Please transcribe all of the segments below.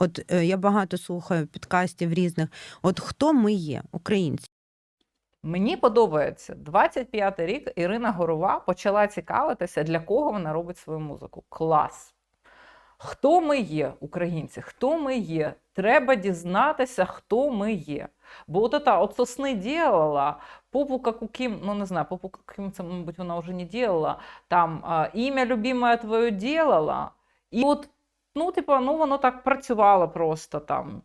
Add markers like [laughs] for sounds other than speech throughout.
От е, я багато слухаю підкастів різних. От хто ми є, українці? Мені подобається 25-й рік. Ірина Горова почала цікавитися, для кого вона робить свою музику. Клас! Хто ми є, українці? Хто ми є? Треба дізнатися, хто ми є. Бо от это от сосни ділала, попу Ким, ну не знаю, попу как це, мабуть, вона вже не делала. Там ім'я любимое твоє делала. І от, ну, типа, ну воно так працювало просто там.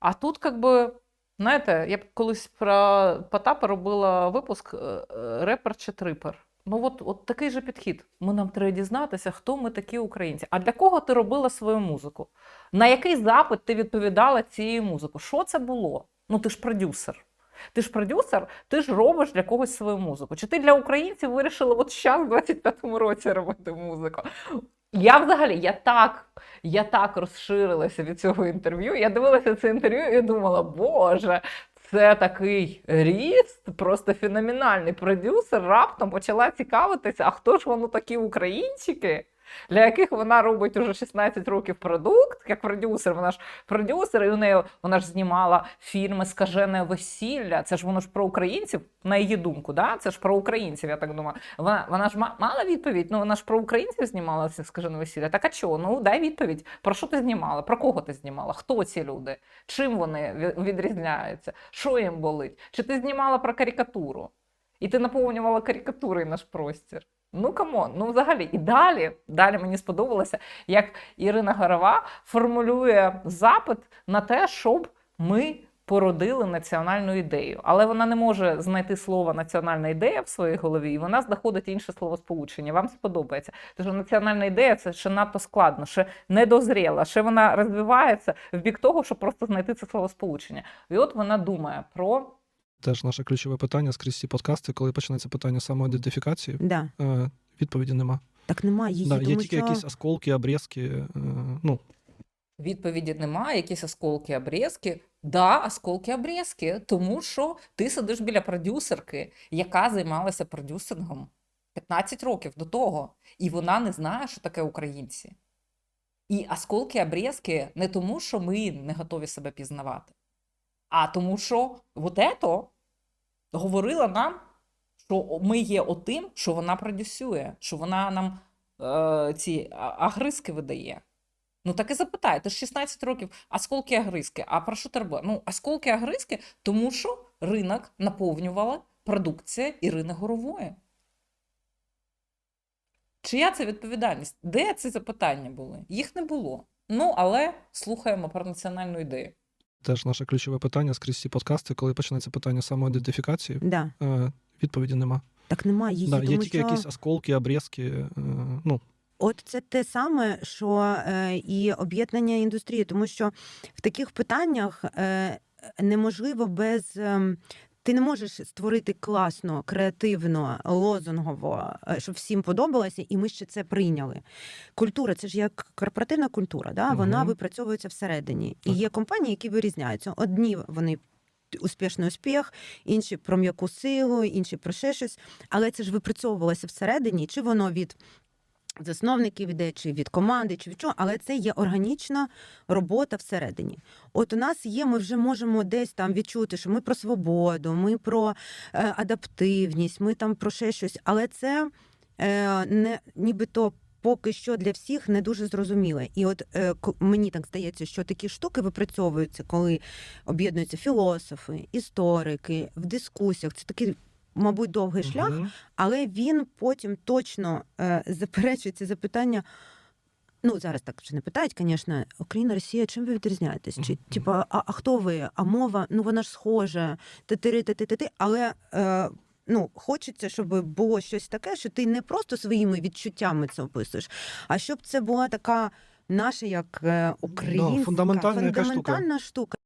А тут, как би, знаєте, я колись про Потапа робила випуск е, е, репер чи трипер. Ну, от, от такий же підхід. Ми нам треба дізнатися, хто ми такі українці. А для кого ти робила свою музику? На який запит ти відповідала цією музикою? Що це було? Ну, ти ж продюсер. Ти ж продюсер, ти ж робиш для когось свою музику. Чи ти для українців вирішила от зараз, в 25-му році, робити музику? Я взагалі, я так, я так розширилася від цього інтерв'ю. Я дивилася це інтерв'ю і думала, боже, це такий ріст, просто феноменальний продюсер. Раптом почала цікавитися, а хто ж воно такі українчики, для яких вона робить уже 16 років продукт, як продюсер. Вона ж продюсер, і у неї вона ж знімала фільми Скажене весілля. Це ж воно ж про українців, на її думку, да? це ж про українців, я так думаю. Вона, вона ж мала відповідь. Ну вона ж про українців знімала це скажене весілля. Так а чого? Ну дай відповідь. Про що ти знімала? Про кого ти знімала? Хто ці люди? Чим вони відрізняються? Що їм болить? Чи ти знімала про карикатуру? І ти наповнювала карикатури наш простір. Ну камон, ну взагалі. І далі, далі мені сподобалося, як Ірина Горова формулює запит на те, щоб ми породили національну ідею. Але вона не може знайти слово національна ідея в своїй голові, і вона знаходить інше словосполучення. Вам сподобається. Що національна ідея це ще надто складно, ще недозріла, ще вона розвивається в бік того, щоб просто знайти це словосполучення. І от вона думає про Теж наше ключове питання скрізь ці подкасти, коли починається питання самоідентифікації, Да. е, відповіді нема. Так немає її, Да, тому є тільки що якісь осколки, обрізки. Е, ну, Відповіді немає, якісь осколки, обрізки. Да, осколки, обрізки, тому що ти сидиш біля продюсерки, яка займалася продюсингом 15 років до того, і вона не знає, що таке українці. І осколки, обрізки не тому, що ми не готові себе пізнавати, а тому, що вот ето говорила нам, що ми є отим, що вона продюсує, що вона нам е, ці агризки видає. Ну так і запитай, ти ж 16 років, осколки агризки. А про що ти робила? Ну, осколки агризки, тому що ринок наповнювала продукція Ірини Горової. Чия це відповідальність? Де ці запитання були? Їх не було. Ну, але слухаємо про національну ідею. Теж наше ключове питання скрізь ці подкасти, коли починається питання самоідентифікації, да. е, відповіді нема. так немає її, Да, тому є тільки що якісь осколки, обрізки. Е, ну, От це те саме, що е, і об'єднання індустрії, тому що в таких питаннях е, неможливо без. Ти не можеш створити класно, креативно, лозунгово, е, щоб всім подобалося, і ми ще це прийняли. Культура це ж як корпоративна культура, да? вона Мгм. випрацьовується всередині. І є компанії, які вирізняються. Одні вони успішний успіх, інші про м'яку силу, інші про ще щось. Але це ж випрацьовувалося всередині, чи воно від засновників іде, чи від команди, чи від чого, але це є органічна робота всередині. От у нас є, ми вже можемо десь там відчути, що ми про свободу, ми про е, адаптивність, ми там про ще щось, але це е, не нібито. Поки що для всіх не дуже зрозуміле. І от е, мені так здається, що такі штуки випрацьовуються, коли об'єднуються філософи, історики в дискусіях. Це такий, мабуть, довгий шлях, але він потім точно е, заперечує ці запитання. Ну, зараз так вже не питають, звісно, Україна, Росія, чим ви відрізняєтесь? Чи типа, а, а хто ви? А мова? Ну вона ж схожа, ти-ти, ти-ти-ти, але. Е, Ну, хочеться, щоб було щось таке, що ти не просто своїми відчуттями це описуєш, а щоб це була така наша, як е, українська фундаментальна яка штука. фундаментальна штука.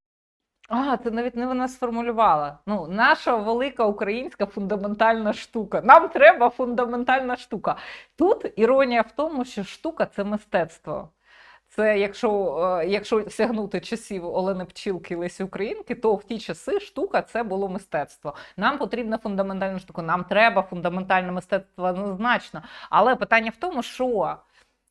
А, це навіть не вона сформулювала. Ну, наша велика українська фундаментальна штука. Нам треба фундаментальна штука. Тут іронія в тому, що штука це мистецтво. Це якщо, е, якщо сягнути часів Олени Пчілки і Лесі Українки, то в ті часи штука це було мистецтво. Нам потрібна фундаментальна штука, нам треба фундаментальне мистецтво однозначно. Але питання в тому, що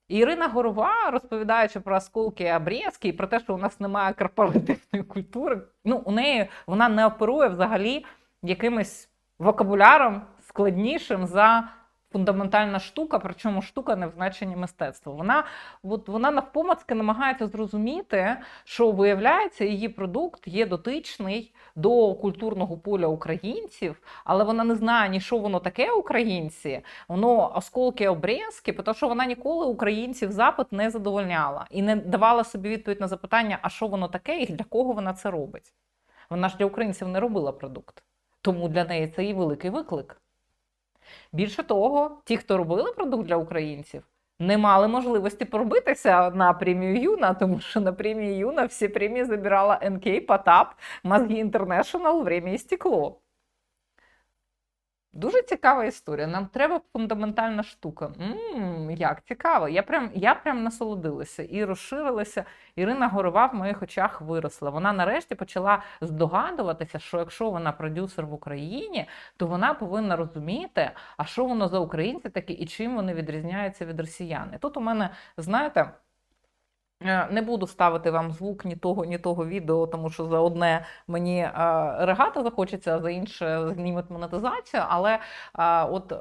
Ірина Горова, розповідаючи про осколки обрізки, і про те, що у нас немає корпоративної культури, ну у неї вона не оперує взагалі якимось вокабуляром складнішим за фундаментальна штука, причому штука не в значенні мистецтва. Вона, от, вона навпомацки намагається зрозуміти, що виявляється, її продукт є дотичний до культурного поля українців, але вона не знає ні що воно таке українці, воно осколки обрізки, тому що вона ніколи українців запит не задовольняла і не давала собі відповідь на запитання, а що воно таке і для кого вона це робить. Вона ж для українців не робила продукт. Тому для неї це і великий виклик. Більше того, ті, хто робили продукт для українців, не мали можливості пробитися на премію Юна, тому що на премію Юна всі премії забирала НК, Потап, Мозги Інтернешнл, Время і стекло. Дуже цікава історія. Нам треба фундаментальна штука. м як цікаво. Я прям, я прям насолодилася і розширилася. Ірина Горова в моїх очах виросла. Вона нарешті почала здогадуватися, що якщо вона продюсер в Україні, то вона повинна розуміти, а що воно за українці такі і чим вони відрізняються від росіян. І тут у мене, знаєте. Е, Не буду ставити вам звук ні того, ні того відео, тому що за одне мені е, регати захочеться, а за інше знімуть монетизацію. Але е, от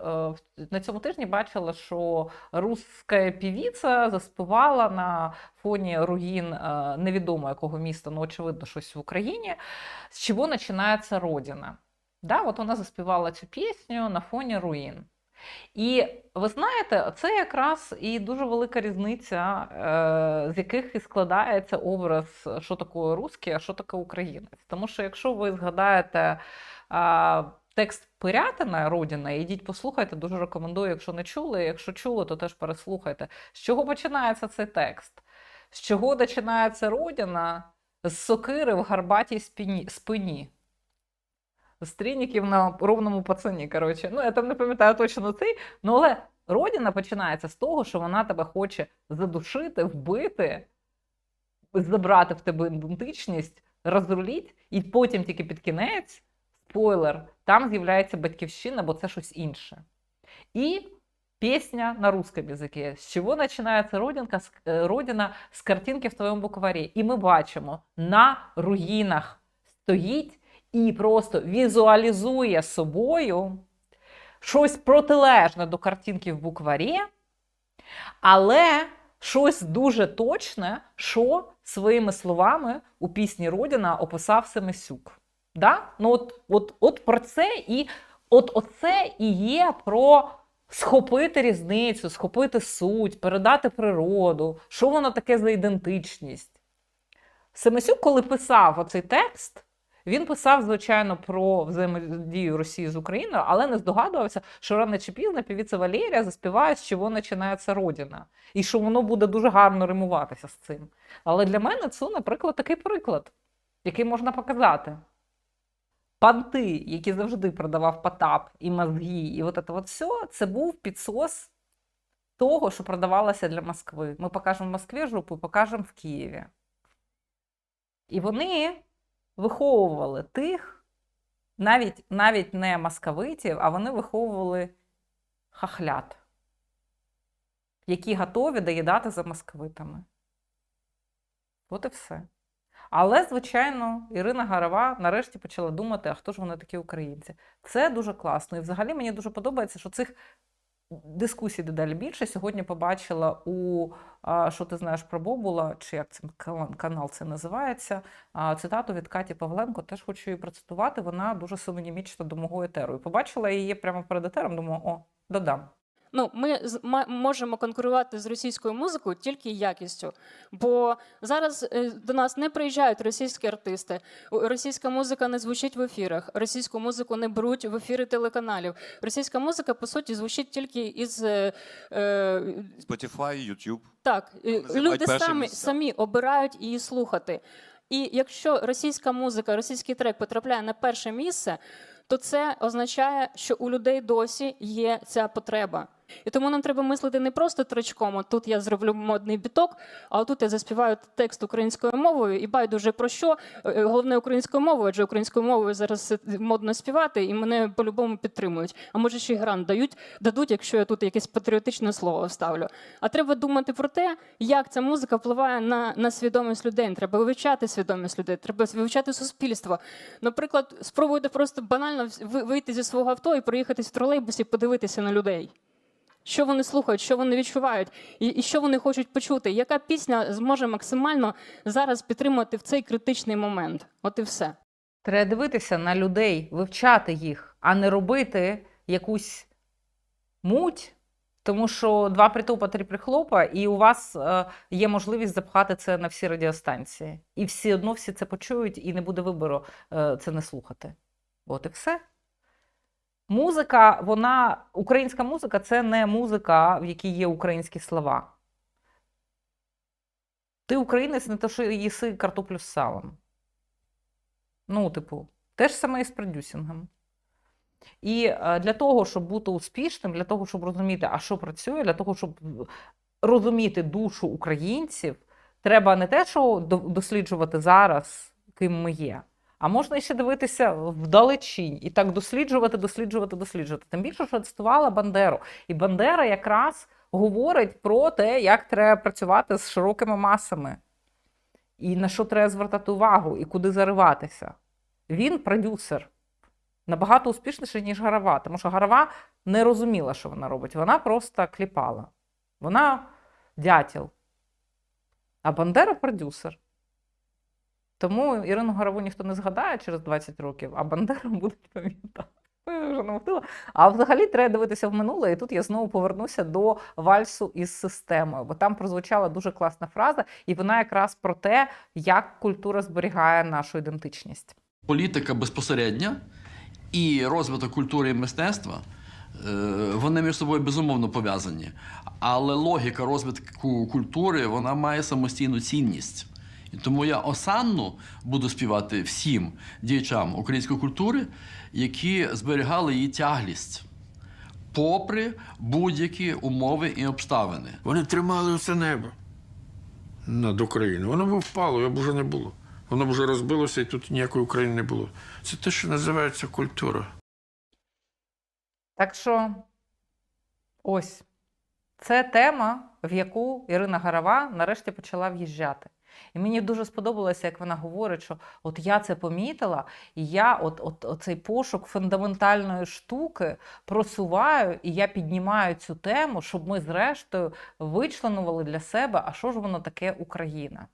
на цьому тижні бачила, що руська півіця заспівала на фоні руїн невідомо якого міста, ну очевидно, щось в Україні. З чого починається родина? Да, от вона заспівала цю пісню на фоні руїн. І ви знаєте, це якраз і дуже велика різниця, е, з яких і складається образ, що таке русський, а що таке українець. Тому що якщо ви згадаєте текст Пирятина Родіна, ідіть послухайте, дуже рекомендую, якщо не чули. Якщо чули, то теж переслухайте. З чого починається цей текст? З чого починається Родіна? З сокири в гарбатій спині. Спині. З трініків на ровному пацані. Коротше. Ну, я там не пам'ятаю точно цей, ну але родина починається з того, що вона тебе хоче задушити, вбити, забрати в тебе ідентичність, розруліть, і потім тільки під кінець, спойлер, там з'являється батьківщина, бо це щось інше. І пісня на русском языке. З чого починається родинка, з- е, родина з картинки в твоєму букварі. І ми бачимо, на руїнах стоїть і просто візуалізує собою щось протилежне до картинки в букварі, але щось дуже точне, що своїми словами у пісні Родина описав Семисюк. Да? Ну, от, от, от про це і от оце і є про схопити різницю, схопити суть, передати природу, що воно таке за ідентичність. Семисюк, коли писав оцей текст, він писав, звичайно, про взаємодію Росії з Україною, але не здогадувався, що рано чи пізно півіця Валерія заспіває, з чого починається родина, і що воно буде дуже гарно римуватися з цим. Але для мене це, наприклад, такий приклад, який можна показати. Панти, які завжди продавав Потап і мозги, і от це от все, це був підсос того, що продавалося для Москви. Ми покажемо в Москві жопу, покажемо в Києві. І вони виховували тих, навіть, навіть не московитів, а вони виховували хахлят, які готові доїдати за московитами. От і все. Але, звичайно, Ірина Гарова нарешті почала думати, а хто ж вони такі українці. Це дуже класно. І взагалі мені дуже подобається, що цих дискусій дедалі більше. Сьогодні побачила у що ти знаєш про Бобула, чи як цим канал це називається. Цитату від Каті Павленко, теж хочу її процитувати. Вона дуже синонімічна до мого етеру. І побачила її прямо перед етером, думаю, о, додам. Ну, ми можемо конкурувати з російською музикою тільки якістю. Бо зараз е, до нас не приїжджають російські артисти. Російська музика не звучить в ефірах. Російську музику не беруть в ефіри телеканалів. Російська музика, по суті, звучить тільки із е, е, Spotify, YouTube. так, е, люди самі, самі обирають її слухати. І якщо російська музика, російський трек потрапляє на перше місце, то це означає, що у людей досі є ця потреба. І тому нам треба мислити не просто трочком, от тут я зроблю модний біток, а тут я заспіваю текст українською мовою і байдуже про що. Е, Головне українською мовою, адже українською мовою зараз е, модно співати, і мене по-любому підтримують. А може ще й грант дають, дадуть, якщо я тут якесь патріотичне слово вставлю. А треба думати про те, як ця музика впливає на, на свідомість людей. Треба вивчати свідомість людей, треба вивчати суспільство. Наприклад, спробуйте просто банально ви- вийти зі свого авто і проїхатись в тролейбусі, подивитися на людей. Що вони слухають, що вони відчувають, і, і що вони хочуть почути. Яка пісня зможе максимально зараз підтримати в цей критичний момент? От і все. Треба дивитися на людей, вивчати їх, а не робити якусь муть, тому що два притопа, три прихлопа, і у вас е, є можливість запхати це на всі радіостанції. І всі одно всі це почують, і не буде вибору е, це не слухати. От і все. Музика, вона, українська музика це не музика, в якій є українські слова. Ти українець не то, що їси картоплю з салом. Ну, типу, те ж саме і з продюсингом. І е, для того, щоб бути успішним, для того, щоб розуміти, а що працює, для того, щоб розуміти душу українців, треба не те, що досліджувати зараз, ким ми є, а можна ще дивитися вдалечінь і так досліджувати, досліджувати, досліджувати. Тим більше, що цитувала Бандеру. І Бандера якраз говорить про те, як треба працювати з широкими масами, і на що треба звертати увагу, і куди зариватися. Він продюсер набагато успішніший, ніж Гарава, тому що Гарава не розуміла, що вона робить. Вона просто кліпала. Вона дятел. А Бандера продюсер. Тому Ірину Горову ніхто не згадає через 20 років, а Бандеру [laughs] будуть пам'ятати. Вже намотила. А взагалі треба дивитися в минуле, і тут я знову повернуся до вальсу із системою, бо там прозвучала дуже класна фраза, і вона якраз про те, як культура зберігає нашу ідентичність. політика безпосередня і розвиток культури і мистецтва. е, Вони між собою безумовно пов'язані. Але логіка розвитку культури вона має самостійну цінність. І тому я осанну буду співати всім діячам української культури, які зберігали її тяглість, попри будь-які умови і обставини. Вони тримали усе небо над Україною. Воно б впало, його б вже не було. Воно б вже розбилося, і тут ніякої України не було. Це те, що називається культура. Так що ось це тема, в яку Ірина Гарава нарешті почала в'їжджати. І мені дуже сподобалося, як вона говорить, що от я це помітила, і я от, от, оцей пошук фундаментальної штуки просуваю, і я піднімаю цю тему, щоб ми, зрештою, вичленували для себе, а що ж воно таке Україна.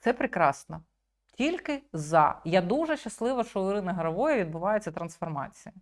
Це прекрасно. Тільки за. Я дуже щаслива, що у Ірини Горової відбувається трансформація.